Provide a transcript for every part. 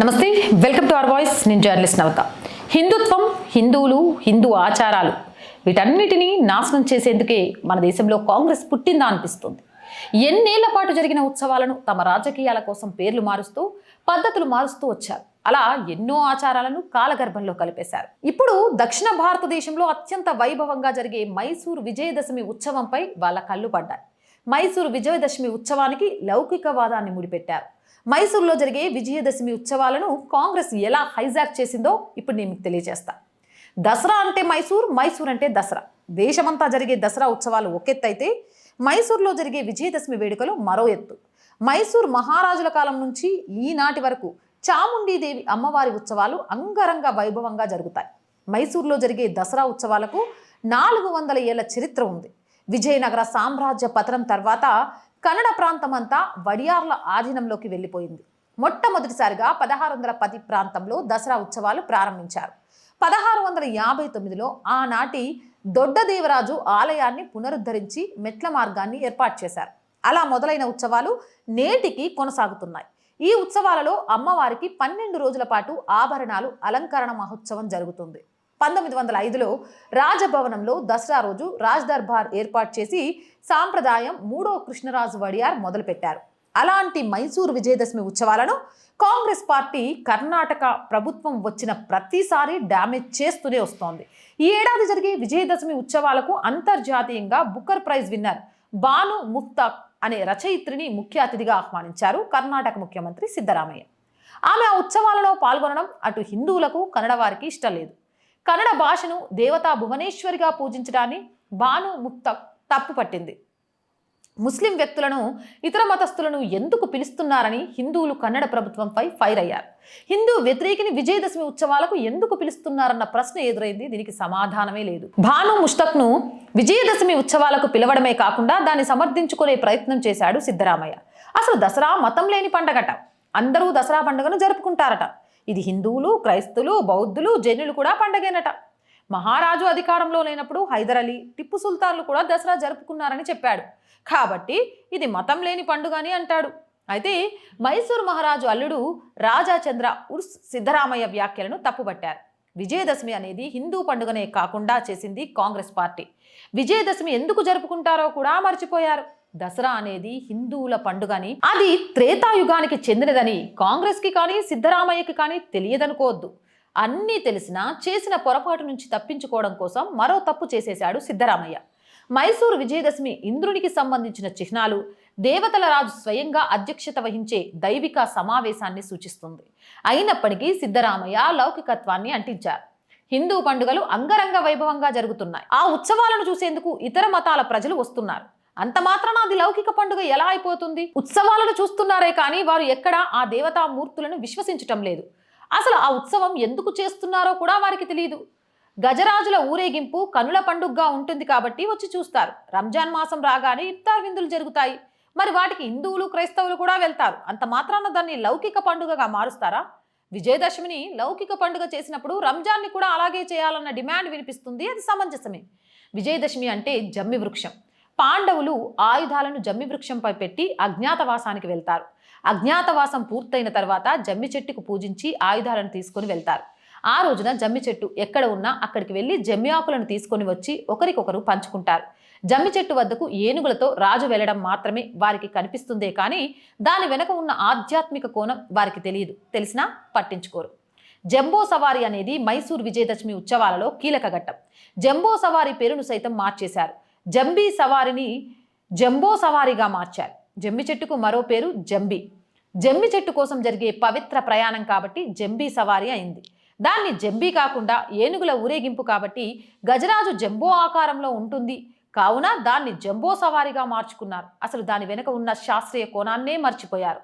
నమస్తే welcome to our voice నేను journalist Navata హిందుత్వం హిందువులు హిందూ ఆచారాలు వీటన్నిటినీ నాశనం చేసేందుకే మన దేశంలో కాంగ్రెస్ పుట్టిందా అనిపిస్తుంది. ఎన్నేళ్ళ పాటు జరిగిన ఉత్సవాలను తమ రాజకీయాల కోసం పేర్లు మారుస్తూ పద్ధతులు మారుస్తూ వచ్చారు. అలా ఎన్నో ఆచారాలను కాలగర్భంలో కలిపేశారు. ఇప్పుడు దక్షిణ భారతదేశంలో అత్యంత వైభవంగా జరిగే మైసూరు విజయదశమి ఉత్సవంపై వాళ్ళ కళ్ళు పడ్డాయి. మైసూరు విజయదశమి ఉత్సవానికి లౌకికవాదాన్ని ముడిపెట్టారు. మైసూరులో జరిగే విజయదశమి ఉత్సవాలను కాంగ్రెస్ ఎలా హైజాక్ చేసిందో ఇప్పుడు నేను మీకు తెలియజేస్తా. దసరా అంటే మైసూర్ మైసూర్ అంటే దసరా. దేశమంతా జరిగే దసరా ఉత్సవాలు ఒకెత్తైతే మైసూర్లో జరిగే విజయదశమి వేడుకలు మరో ఎత్తు. మైసూర్ మహారాజుల కాలం నుంచి ఈనాటి వరకు చాముండీదేవి అమ్మవారి ఉత్సవాలు అంగరంగ వైభవంగా జరుగుతాయి. మైసూర్లో జరిగే దసరా ఉత్సవాలకు నాలుగు వందల ఏళ్ళ చరిత్ర ఉంది. విజయనగర సామ్రాజ్య పతనం తర్వాత కన్నడ ప్రాంతమంతా వడియార్ల ఆధీనంలోకి వెళ్ళిపోయింది. మొట్టమొదటిసారిగా పదహారు వందల పది ప్రాంతంలో దసరా ఉత్సవాలు ప్రారంభించారు. పదహారు వందల యాభై తొమ్మిదిలో ఆనాటి దొడ్డదేవరాజు ఆలయాన్ని పునరుద్ధరించి మెట్ల మార్గాన్ని ఏర్పాటు చేశారు. అలా మొదలైన ఉత్సవాలు నేటికి కొనసాగుతున్నాయి. ఈ ఉత్సవాలలో అమ్మవారికి పన్నెండు రోజుల పాటు ఆభరణాలు అలంకరణ మహోత్సవం జరుగుతుంది. పంతొమ్మిది వందల ఐదులో రాజభవనంలో దసరా రోజు రాజ్ దర్బార్ ఏర్పాటు చేసి సాంప్రదాయం మూడో కృష్ణరాజు వడియార్ మొదలుపెట్టారు. అలాంటి మైసూరు విజయదశమి ఉత్సవాలను కాంగ్రెస్ పార్టీ కర్ణాటక ప్రభుత్వం వచ్చిన ప్రతిసారి డ్యామేజ్ చేస్తూనే వస్తోంది. ఈ ఏడాది జరిగే విజయదశమి ఉత్సవాలకు అంతర్జాతీయంగా Booker prize winner Banu Mushtaq అనే రచయిత్రిని ముఖ్య అతిథిగా ఆహ్వానించారు కర్ణాటక ముఖ్యమంత్రి సిద్ధరామయ్య. ఆమె ఆ ఉత్సవాలలో పాల్గొనడం అటు హిందువులకు కన్నడ వారికి ఇష్టం లేదు. కన్నడ భాషను దేవతా భువనేశ్వరిగా పూజించడాన్ని బాను ముక్త తప్పు పట్టింది. ముస్లిం వ్యక్తులను ఇతర మతస్థులను ఎందుకు పిలుస్తున్నారని హిందువులు కన్నడ ప్రభుత్వంపై ఫైర్ అయ్యారు. హిందూ వ్యతిరేకిని విజయదశమి ఉత్సవాలకు ఎందుకు పిలుస్తున్నారన్న ప్రశ్న ఎదురైంది. దీనికి సమాధానమే లేదు. భాను ముష్తక్ను విజయదశమి ఉత్సవాలకు పిలవడమే కాకుండా దాన్ని సమర్థించుకునే ప్రయత్నం చేశాడు సిద్ధరామయ్య. అసలు దసరా మతం లేని పండగట. అందరూ దసరా పండుగను జరుపుకుంటారట. ఇది హిందువులు క్రైస్తువులు బౌద్ధులు జైనులు కూడా పండగేనట. మహారాజు అధికారంలో లేనప్పుడు హైదర్ అలీ టిప్పు సుల్తాన్లు కూడా దసరా జరుపుకున్నారని చెప్పాడు. కాబట్టి ఇది మతం లేని పండుగ అని అంటాడు. అయితే మైసూరు మహారాజు అల్లుడు రాజాచంద్ర ఉర్స్ సిద్ధరామయ్య వ్యాఖ్యలను తప్పుపట్టారు విజయదశమి అనేది హిందూ పండుగనే కాకుండా చేసింది కాంగ్రెస్ పార్టీ. విజయదశమి ఎందుకు జరుపుకుంటారో కూడా మర్చిపోయారు. దసరా అనేది హిందువుల పండుగని అది త్రేతాయుగానికి చెందినదని కాంగ్రెస్కి కానీ సిద్ధరామయ్యకి కానీ తెలియదనుకోవద్దు. అన్నీ తెలిసినా చేసిన పొరపాటు నుంచి తప్పించుకోవడం కోసం మరో తప్పు చేసేశాడు సిద్ధరామయ్య. మైసూరు విజయదశమి ఇంద్రునికి సంబంధించిన చిహ్నాలు దేవతల రాజు స్వయంగా అధ్యక్షత వహించే దైవిక సమావేశాన్ని సూచిస్తుంది. అయినప్పటికీ సిద్ధరామయ్య లౌకికత్వాన్ని అంటించారు. హిందూ పండుగలు అంగరంగ వైభవంగా జరుగుతున్నాయి. ఆ ఉత్సవాలను చూసేందుకు ఇతర మతాల ప్రజలు వస్తున్నారు. అంత మాత్రాన అది లౌకిక పండుగ ఎలా అయిపోతుంది? ఉత్సవాలను చూస్తున్నారే కానీ వారు ఎక్కడ ఆ దేవతా మూర్తులను విశ్వసించటం లేదు. అసలు ఆ ఉత్సవం ఎందుకు చేస్తున్నారో కూడా వారికి తెలియదు గజరాజుల ఊరేగింపు కనుల పండుగగా ఉంటుంది కాబట్టి వచ్చి చూస్తారు. రంజాన్ మాసం రాగానే ఇఫ్తార్ విందులు జరుగుతాయి. మరి వాటికి హిందువులు క్రైస్తవులు కూడా వెళ్తారు. అంత మాత్రాన దాన్ని లౌకిక పండుగగా మారుస్తారా? విజయదశమిని లౌకిక పండుగ చేసినప్పుడు రంజాన్ని కూడా అలాగే చేయాలన్న డిమాండ్ వినిపిస్తుంది. అది సమంజసమే. విజయదశమి అంటే జమ్మి వృక్షం. పాండవులు ఆయుధాలను జమ్మి వృక్షంపై పెట్టి అజ్ఞాతవాసానికి వెళ్తారు. అజ్ఞాతవాసం పూర్తయిన తర్వాత జమ్మి చెట్టుకు పూజించి ఆయుధాలను తీసుకొని వెళ్తారు. ఆ రోజున జమ్మి చెట్టు ఎక్కడ ఉన్నా అక్కడికి వెళ్ళి జమ్మి ఆకులను తీసుకొని వచ్చి ఒకరికొకరు పంచుకుంటారు. జమ్మి చెట్టు వద్దకు ఏనుగులతో రాజు వెళ్ళడం మాత్రమే వారికి కనిపిస్తుందే కానీ దాని వెనక ఉన్న ఆధ్యాత్మిక కోణం వారికి తెలియదు. తెలిసినా పట్టించుకోరు. జంబో సవారీ అనేది మైసూర్ విజయదశమి ఉత్సవాలలో కీలక ఘట్టం. జంబో సవారీ పేరును సైతం మార్చేశారు. జంబీ సవారిని జంబో సవారిగా మార్చారు. జమ్మి చెట్టుకు మరో పేరు జంబి. జమ్మి చెట్టు కోసం జరిగే పవిత్ర ప్రయాణం కాబట్టి జంబీ సవారీ అయింది. దాన్ని జంబీ కాకుండా ఏనుగుల ఊరేగింపు కాబట్టి గజరాజు జంబో ఆకారంలో ఉంటుంది. కావున దాన్ని జంబో సవారిగా మార్చుకున్నారు. అసలు దాని వెనుక ఉన్న శాస్త్రీయ కోణాన్నే మర్చిపోయారు.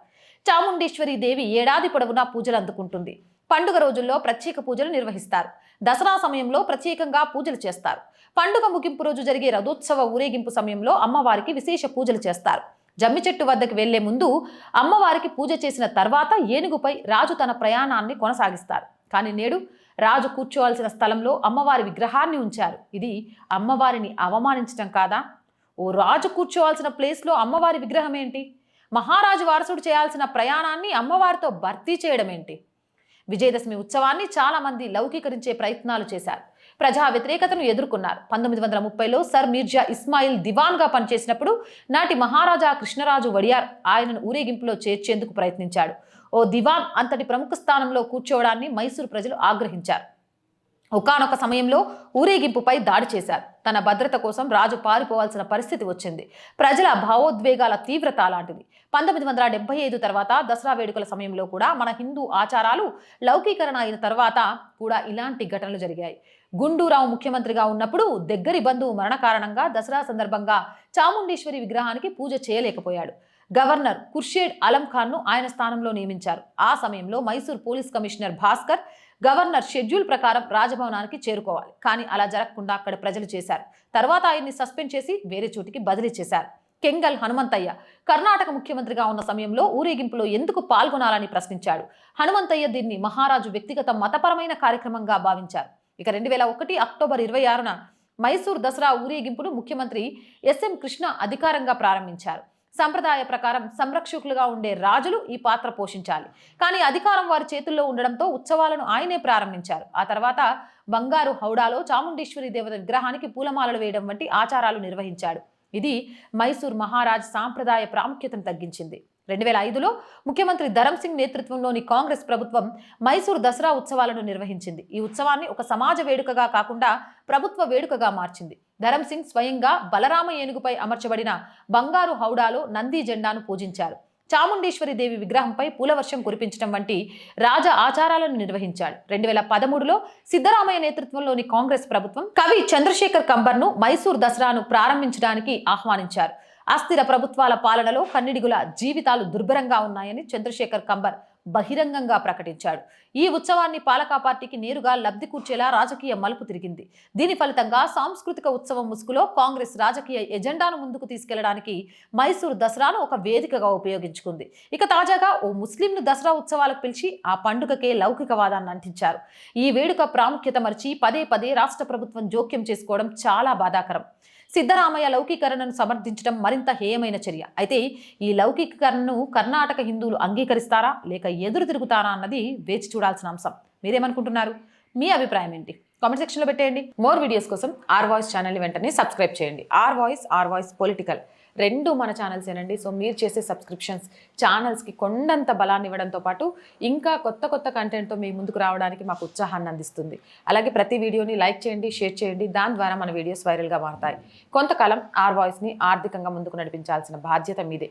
చాముండేశ్వరి దేవి ఏడాది పొడవునా పూజలు అందుకుంటుంది. పండుగ రోజుల్లో ప్రత్యేక పూజలు నిర్వహిస్తారు. దసరా సమయంలో ప్రత్యేకంగా పూజలు చేస్తారు. పండుగ ముగింపు రోజు జరిగే రథోత్సవ ఊరేగింపు సమయంలో అమ్మవారికి విశేష పూజలు చేస్తారు. జమ్మి చెట్టు వద్దకు వెళ్ళే ముందు అమ్మవారికి పూజ చేసిన తర్వాత ఏనుగుపై రాజు తన ప్రయాణాన్ని కొనసాగిస్తారు. కానీ నేడు రాజు కూర్చోవాల్సిన స్థలంలో అమ్మవారి విగ్రహాన్ని ఉంచారు. ఇది అమ్మవారిని అవమానించటం కాదా? ఓ రాజు కూర్చోవాల్సిన ప్లేస్లో అమ్మవారి విగ్రహం ఏంటి మహారాజు వారసుడు చేయాల్సిన ప్రయాణాన్ని అమ్మవారితో భర్తీ చేయడం ఏంటి విజయదశమి ఉత్సవాన్ని చాలా మంది లౌకీకరించే ప్రయత్నాలు చేశారు. ప్రజా వ్యతిరేకతను ఎదుర్కొన్నారు. పంతొమ్మిది వందల ముప్పైలో సర్ మీర్జా ఇస్మాయిల్ దివాన్గా పనిచేసినప్పుడు నాటి మహారాజా కృష్ణరాజు వడియార్ ఆయనను ఊరేగింపులో చేర్చేందుకు ప్రయత్నించాడు. ఓ దివాన్ అంతటి ప్రముఖ స్థానంలో కూర్చోవడాన్ని మైసూరు ప్రజలు ఆగ్రహించారు. ఒకానొక సమయంలో ఊరేగింపుపై దాడి చేశారు. తన భద్రత కోసం రాజు పారిపోవాల్సిన పరిస్థితి వచ్చింది. ప్రజల భావోద్వేగాల తీవ్రత అలాంటిది పంతొమ్మిది వందల డెబ్బై ఐదు తర్వాత దసరా వేడుకల సమయంలో కూడా మన హిందూ ఆచారాలు లౌకీకరణ అయిన తర్వాత కూడా ఇలాంటి ఘటనలు జరిగాయి. గుండూరావు ముఖ్యమంత్రిగా ఉన్నప్పుడు దగ్గరి బంధువు మరణ కారణంగా దసరా సందర్భంగా చాముండేశ్వరి విగ్రహానికి పూజ చేయలేకపోయాడు. గవర్నర్ ఖుర్షేడ్ అలం ఖాన్ను ఆయన స్థానంలో నియమించారు. ఆ సమయంలో Mysore police commissioner Bhaskar governor schedule ప్రకారం రాజభవనానికి చేరుకోవాలి. కానీ అలా జరగకుండా అక్కడ ప్రజలు చేశారు. తర్వాత ఆయన్ని సస్పెండ్ చేసి వేరే చోటికి బదిలీ చేశారు. కెంగల్ హనుమంతయ్య కర్ణాటక ముఖ్యమంత్రిగా ఉన్న సమయంలో ఊరేగింపులో ఎందుకు పాల్గొనాలని ప్రశ్నించాడు. హనుమంతయ్య దీన్ని మహారాజు వ్యక్తిగత మతపరమైన కార్యక్రమంగా భావించారు. ఇక రెండు వేల ఒకటి అక్టోబర్ ఇరవై ఆరున మైసూర్ దసరా ఊరేగింపును ముఖ్యమంత్రి ఎస్ఎం కృష్ణ అధికారంగా ప్రారంభించారు. సంప్రదాయ ప్రకారం సంరక్షకులుగా ఉండే రాజులు ఈ పాత్ర పోషించాలి. కానీ అధికారం వారి చేతుల్లో ఉండడంతో ఉత్సవాలను ఆయనే ప్రారంభించారు. ఆ తర్వాత బంగారు హౌడాలో చాముండేశ్వరి దేవత విగ్రహానికి పూలమాలలు వేయడం వంటి ఆచారాలు నిర్వహించాడు. ఇది మైసూర్ మహారాజ్ సాంప్రదాయ ప్రాముఖ్యతను తగ్గించింది. రెండు వేల ఐదులో ముఖ్యమంత్రి ధరమ్ సింగ్ నేతృత్వంలోని కాంగ్రెస్ ప్రభుత్వం మైసూర్ దసరా ఉత్సవాలను నిర్వహించింది. ఈ ఉత్సవాన్ని ఒక సమాజ వేడుకగా కాకుండా ప్రభుత్వ వేడుకగా మార్చింది. ధరంసింగ్ స్వయంగా బలరామ ఏనుగుపై అమర్చబడిన బంగారు హౌడాలో నంది జెండాను పూజించారు. చాముండేశ్వరి దేవి విగ్రహంపై పూలవర్షం కురిపించడం వంటి రాజ ఆచారాలను నిర్వహించాడు. రెండు వేల పదమూడులో సిద్ధరామయ్య నేతృత్వంలోని కాంగ్రెస్ ప్రభుత్వం కవి చంద్రశేఖర్ కంబర్ను మైసూర్ దసరాను ప్రారంభించడానికి ఆహ్వానించారు. అస్థిర ప్రభుత్వాల పాలనలో కన్నిడిగుల జీవితాలు దుర్భరంగా ఉన్నాయని చంద్రశేఖర్ కంబర్ బహిరంగంగా ప్రకటించాడు. ఈ ఉత్సవాన్ని పాలకా పార్టీకి నేరుగా లబ్ధి కూర్చేలా రాజకీయ మలుపు తిరిగింది. దీని ఫలితంగా సాంస్కృతిక ఉత్సవం ముసుగులో కాంగ్రెస్ రాజకీయ ఎజెండాను ముందుకు తీసుకెళ్ళడానికి మైసూరు దసరాను ఒక వేదికగా ఉపయోగించుకుంది. ఇక తాజాగా ఓ ముస్లింను దసరా ఉత్సవాలకు పిలిచి ఆ పండుగకే లౌకికవాదాన్ని అంటించారు. ఈ వేడుక ప్రాముఖ్యత మరిచి పదే పదే రాష్ట్ర ప్రభుత్వం జోక్యం చేసుకోవడం చాలా బాధాకరం. సిద్ధరామయ్య లౌకీకరణను సమర్థించడం మరింత హేయమైన చర్య. అయితే ఈ లౌకికీకరణను కర్ణాటక హిందువులు అంగీకరిస్తారా? లేక ఎదురు తిరుగుతారా అన్నది వేచి చూడాల్సిన అంశం. మీరేమనుకుంటున్నారు? మీ అభిప్రాయం ఏంటి? కామెంట్ సెక్షన్లో పెట్టేయండి. మోర్ వీడియోస్ కోసం ఆర్ వాయిస్ ఛానల్ని వెంటనే సబ్స్క్రైబ్ చేయండి. Our voice our voice political. రెండు మన ఛానల్స్ ఏనండి. సో మీరు చేసే సబ్స్క్రిప్షన్స్ ఛానల్స్కి కొండంత బలాన్ని ఇవ్వడంతో పాటు ఇంకా కొత్త కొత్త కంటెంట్తో మీ ముందుకు రావడానికి మాకు ఉత్సాహాన్ని అందిస్తుంది. అలాగే ప్రతి వీడియోని లైక్ చేయండి షేర్ చేయండి. దాని ద్వారా మన వీడియోస్ వైరల్గా మారుతాయి. కొంతకాలం ఆర్ వాయిస్ని ఆర్థికంగా ముందుకు నడిపించాల్సిన బాధ్యత మీదే.